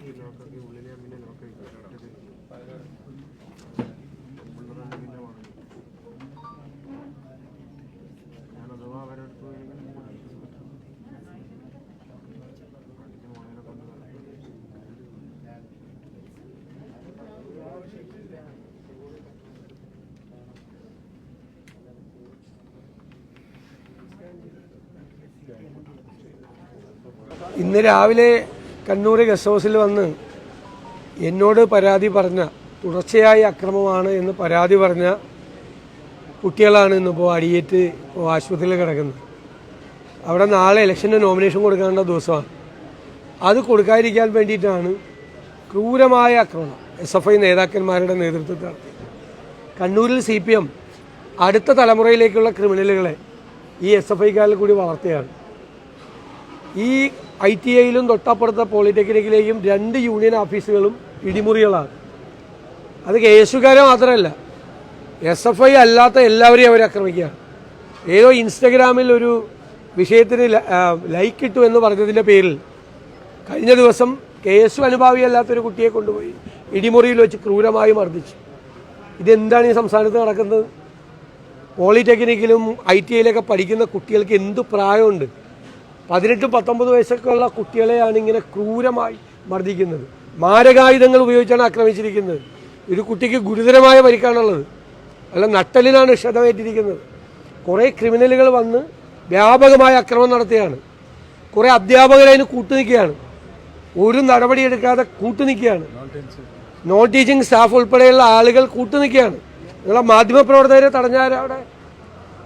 ഈ ലോക്കൊക്കെ ഉള്ളിലെ അമ്മിനെ ലോക്കൊക്കെ ഇന്ന് രാവിലെ കണ്ണൂർ ഗസ്റ്റ് ഹൗസിൽ വന്ന് എന്നോട് പരാതി പറഞ്ഞ തുടർച്ചയായ അക്രമമാണ് എന്ന് പരാതി പറഞ്ഞ കുട്ടികളാണ് ഇന്നിപ്പോൾ അടിയേറ്റ് ഇപ്പോൾ ആശുപത്രിയിൽ കിടക്കുന്നത്. അവിടെ നാളെ ഇലക്ഷന്റെ നോമിനേഷൻ കൊടുക്കേണ്ട ദിവസമാണ്. അത് കൊടുക്കാതിരിക്കാൻ വേണ്ടിയിട്ടാണ് ക്രൂരമായ ആക്രമണം എസ് എഫ് ഐ നേതാക്കന്മാരുടെ നേതൃത്വത്തിൽ. നടത്തി കണ്ണൂരിൽ സി പി എം അടുത്ത തലമുറയിലേക്കുള്ള ക്രിമിനലുകളെ ഈ എസ് എഫ് ഐക്കാരിൽ കൂടി വളർത്തുകയാണ്. ഈ ഐ ടി ഐയിലും തൊട്ടപ്പുറത്തെ പോളിടെക്നിക്കിലേക്കും രണ്ട് യൂണിയൻ ഓഫീസുകളും ഇടിമുറികളാണ്. അത് കെ മാത്രമല്ല എസ് എഫ് ഐ അല്ലാത്ത എല്ലാവരെയും അവർ ആക്രമിക്കുകയാണ്. ഏതോ ഇൻസ്റ്റഗ്രാമിൽ ഒരു വിഷയത്തിന് ലൈക്ക് ഇട്ടു എന്ന് പറഞ്ഞതിന്റെ പേരിൽ കഴിഞ്ഞ ദിവസം കെ എസ് അനുഭാവിയല്ലാത്തൊരു കുട്ടിയെ കൊണ്ടുപോയി ഇടിമുറിയിൽ വെച്ച് ക്രൂരമായി മർദ്ദിച്ചു. ഇതെന്താണ് ഈ സംസ്ഥാനത്ത് നടക്കുന്നത്? പോളിടെക്നിക്കിലും ഐ ടി ഐയിലൊക്കെ പഠിക്കുന്ന കുട്ടികൾക്ക് എന്ത് പ്രായമുണ്ട്? പതിനെട്ടും പത്തൊമ്പത് വയസ്സൊക്കെ ഉള്ള കുട്ടികളെയാണ് ഇങ്ങനെ ക്രൂരമായി മർദ്ദിക്കുന്നത്. മാരകായുധങ്ങൾ ഉപയോഗിച്ചാണ് ആക്രമിച്ചിരിക്കുന്നത്. ഒരു കുട്ടിക്ക് ഗുരുതരമായ പരിക്കാണുള്ളത്. അല്ല നട്ടലിനാണ് ക്ഷതമേറ്റിരിക്കുന്നത്. കുറേ ക്രിമിനലുകൾ വന്ന് വ്യാപകമായ അക്രമം നടത്തുകയാണ്. കുറേ അധ്യാപകരതിന് കൂട്ടുനിൽക്കുകയാണ്. ഒരു നടപടിയെടുക്കാതെ കൂട്ടുനിൽക്കുകയാണ്. നോൺ ടീച്ചിങ് സ്റ്റാഫ് ഉൾപ്പെടെയുള്ള ആളുകൾ കൂട്ടുനിൽക്കുകയാണ്. നിങ്ങളെ മാധ്യമപ്രവർത്തകരെ തടഞ്ഞാൽ അവിടെ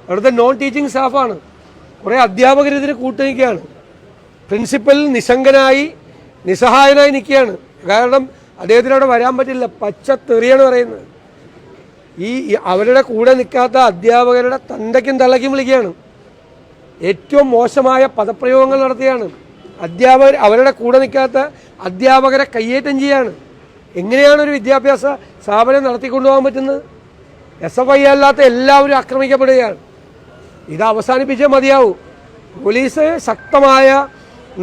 അവിടുത്തെ നോൺ ടീച്ചിങ് സ്റ്റാഫാണ്. കുറേ അധ്യാപകർ ഇതിന് കൂട്ടുനിൽക്കുകയാണ് പ്രിൻസിപ്പൽ നിശങ്കനായി നിസ്സഹായനായി നിൽക്കുകയാണ്. കാരണം അദ്ദേഹത്തിന് അവിടെ വരാൻ പറ്റില്ല. പച്ച തെറിയാണ് പറയുന്നത്. ഈ അവരുടെ കൂടെ നിൽക്കാത്ത അധ്യാപകരുടെ തന്തയ്ക്കും തള്ളയ്ക്കും വിളിക്കുകയാണ്. ഏറ്റവും മോശമായ പദപ്രയോഗങ്ങൾ നടത്തുകയാണ്. അധ്യാപകർ അവരുടെ കൂടെ നിൽക്കാത്ത അധ്യാപകരെ കയ്യേറ്റം ചെയ്യാണ്. എങ്ങനെയാണ് ഒരു വിദ്യാഭ്യാസ സ്ഥാപനം നടത്തിക്കൊണ്ടുപോകാൻ പറ്റുന്നത്? എസ് എഫ് ഐ അല്ലാത്ത എല്ലാവരും ആക്രമിക്കപ്പെടുകയാണ്. ഇത് അവസാനിപ്പിച്ചേ മതിയാവൂ. പോലീസ് ശക്തമായ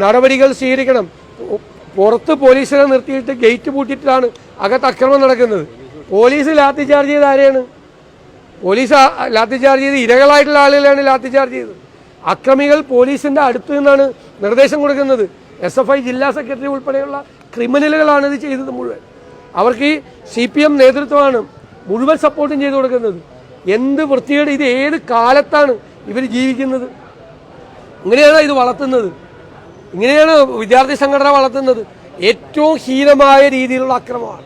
നടപടികൾ സ്വീകരിക്കണം. പുറത്ത് പോലീസിനെ നിർത്തിയിട്ട് ഗേറ്റ് പൂട്ടിയിട്ടാണ് അകത്ത് അക്രമം നടക്കുന്നത്. പോലീസ് ലാത്തി ചാർജ് ചെയ്ത് ആരെയാണ്? പോലീസ് ലാത്തി ചാർജ് ചെയ്ത് ഇരകളായിട്ടുള്ള ആളുകളെയാണ് ലാത്തി ചാർജ് ചെയ്തത്. അക്രമികൾ പോലീസിന്റെ അടുത്ത് നിന്നാണ് നിർദ്ദേശം കൊടുക്കുന്നത്. എസ് എഫ് ഐ ജില്ലാ സെക്രട്ടറി ഉൾപ്പെടെയുള്ള ക്രിമിനലുകളാണ് ഇത് ചെയ്തത് മുഴുവൻ. അവർക്ക് ഈ സി പി എം നേതൃത്വമാണ് മുഴുവൻ സപ്പോർട്ടും ചെയ്തു കൊടുക്കുന്നത്. എന്ത് വൃത്തികേട് ഇത് ഏത് കാലത്താണ് ഇവർ ജീവിക്കുന്നത്. ഇങ്ങനെയാണ് ഇത് വളർത്തുന്നത്. ഇങ്ങനെയാണ് വിദ്യാർത്ഥി സംഘടന വളർത്തുന്നത്. ഏറ്റവും ഹീനമായ രീതിയിലുള്ള അക്രമമാണ്.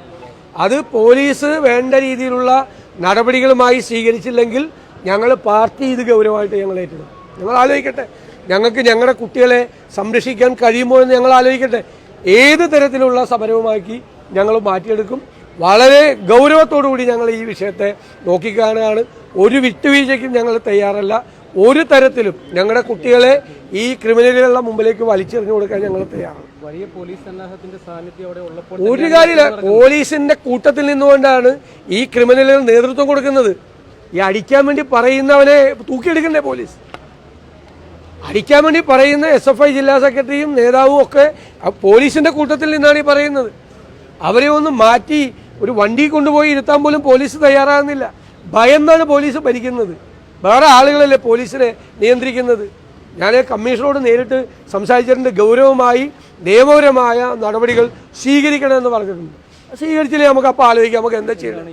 അത് പോലീസ് വേണ്ട രീതിയിലുള്ള നടപടികളുമായി സ്വീകരിച്ചില്ലെങ്കിൽ ഞങ്ങൾ പാർട്ടി ഇത് ഗൗരവമായിട്ട് ഞങ്ങൾ ഏറ്റെടുക്കും. ഞങ്ങൾ ആലോചിക്കട്ടെ. ഞങ്ങൾക്ക് ഞങ്ങളുടെ കുട്ടികളെ സംരക്ഷിക്കാൻ കഴിയുമോ എന്ന് ഞങ്ങൾ ആലോചിക്കട്ടെ. ഏത് തരത്തിലുള്ള സമരവുമാക്കി ഞങ്ങൾ മാറ്റിയെടുക്കും. വളരെ ഗൗരവത്തോടു കൂടി ഞങ്ങൾ ഈ വിഷയത്തെ നോക്കിക്കാണുകയാണ്. ഒരു വിട്ടുവീഴ്ചയ്ക്കും ഞങ്ങൾ തയ്യാറല്ല. ഒരു തരത്തിലും ഞങ്ങളുടെ കുട്ടികളെ ഈ ക്രിമിനലുകളുടെ മുമ്പിലേക്ക് വലിച്ചെറിഞ്ഞു കൊടുക്കാൻ ഞങ്ങൾ തയ്യാറാണ്. വലിയ പോലീസ് സന്നാഹത്തിന്റെ സാന്നിധ്യം അവിടെ ഉള്ളപ്പോൾ ഒരു കാര്യമില്ല. പോലീസിന്റെ കൂട്ടത്തിൽ നിന്നുകൊണ്ടാണ് ഈ ക്രിമിനലുകൾ നേതൃത്വം കൊടുക്കുന്നത്. ഈ അടിക്കാൻ വേണ്ടി പറയുന്നവനെ തൂക്കിയെടുക്കണ്ടേ പോലീസ്? അടിക്കാൻ വേണ്ടി പറയുന്ന എസ് എഫ് ഐ ജില്ലാ സെക്രട്ടറിയും നേതാവും ഒക്കെ പോലീസിന്റെ കൂട്ടത്തിൽ നിന്നാണ് ഈ പറയുന്നത്. അവരെ ഒന്ന് മാറ്റി ഒരു വണ്ടി കൊണ്ടുപോയി ഇരുത്താൻ പോലും പോലീസ് തയ്യാറാകുന്നില്ല. ഭയന്നാണ് പോലീസ് ഭരിക്കുന്നത്. വേറെ ആളുകളല്ലേ പോലീസിനെ നിയന്ത്രിക്കുന്നത്? ഞാൻ കമ്മീഷനോട് നേരിട്ട് സംസാരിച്ചതിന്റെ ഗൗരവമായി നിയമപരമായ നടപടികൾ സ്വീകരിക്കണമെന്ന് പറഞ്ഞിട്ടുണ്ട്. സ്വീകരിച്ചില്ലേ നമുക്ക് അപ്പോൾ ആലോചിക്കാം. നമുക്ക് എന്താ ചെയ്യണം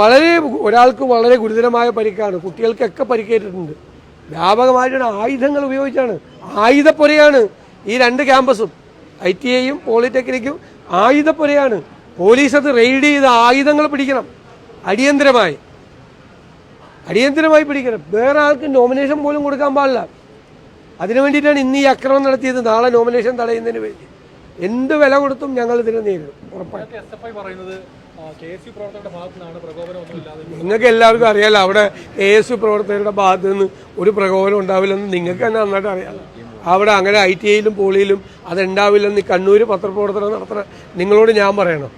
വളരെ ഒരാൾക്ക് വളരെ ഗുരുതരമായ പരിക്കാണ്. കുട്ടികൾക്കൊക്കെ പരിക്കേറ്റിട്ടുണ്ട്. വ്യാപകമായിട്ടുള്ള ആയുധങ്ങൾ ഉപയോഗിച്ചാണ്. ആയുധപ്പുരയാണ് ഈ രണ്ട് ക്യാമ്പസും. ഐ ടി ഐയും പോളിടെക്നിക്കും ആയുധപ്പുരയാണ്. പോലീസ് അത് റെയ്ഡ് ചെയ്ത് ആയുധങ്ങൾ പിടിക്കണം. അടിയന്തരമായി. അടിയന്തരമായി പിടിക്കണം. വേറെ ആൾക്ക് നോമിനേഷൻ പോലും കൊടുക്കാൻ പാടില്ല. അതിനു വേണ്ടിയിട്ടാണ് ഇന്ന് ഈ അക്രമം നടത്തിയത്. നാളെ നോമിനേഷൻ തടയുന്നതിന് വേണ്ടി. എന്ത് വില കൊടുത്തും ഞങ്ങൾ ഇതിനെ നേരിടും. നിങ്ങൾക്ക് എല്ലാവർക്കും അറിയാലോ അവിടെ കെ എസ് യു പ്രവർത്തകരുടെ ഭാഗത്ത് നിന്ന് ഒരു പ്രകോപനം ഉണ്ടാവില്ലെന്ന് നിങ്ങൾക്ക് തന്നെ നന്നായിട്ട് അറിയാലോ അവിടെ അങ്ങനെ ഐ ടി ഐയിലും പോളിയിലും അതുണ്ടാവില്ലെന്ന് ഉണ്ടാവില്ലെന്ന് കണ്ണൂർ പത്രപ്രവർത്തനം നടത്തണം നിങ്ങളോട് ഞാൻ പറയണം.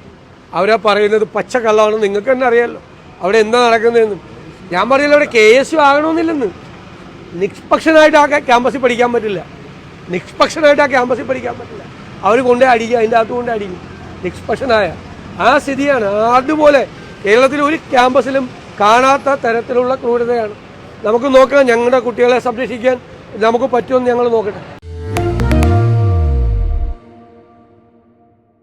അവരാ പറയുന്നത് പച്ചക്കള്ളാണെന്ന് നിങ്ങൾക്ക് തന്നെ അറിയാമല്ലോ അവിടെ എന്താ നടക്കുന്നതെന്ന് ഞാൻ പറയില്ല ഇവിടെ കെ എസ് യു ആകണമെന്നില്ലെന്ന്. നിഷ്പക്ഷനായിട്ട് ആ ക്യാമ്പസിൽ പഠിക്കാൻ പറ്റില്ല. നിഷ്പക്ഷനായിട്ട് ആ ക്യാമ്പസിൽ പഠിക്കാൻ പറ്റില്ല. അവർ കൊണ്ടേ അടിക്കുക അതിന്റെ അകത്ത് കൊണ്ടേ അടിക്കും. നിഷ്പക്ഷനായ ആ സ്ഥിതിയാണ്. അതുപോലെ കേരളത്തിൽ ഒരു ക്യാമ്പസിലും കാണാത്ത തരത്തിലുള്ള ക്രൂരതയാണ്. നമുക്ക് നോക്കാം ഞങ്ങളുടെ കുട്ടികളെ സംരക്ഷിക്കാൻ നമുക്ക് പറ്റുമെന്ന് ഞങ്ങൾ നോക്കട്ടെ.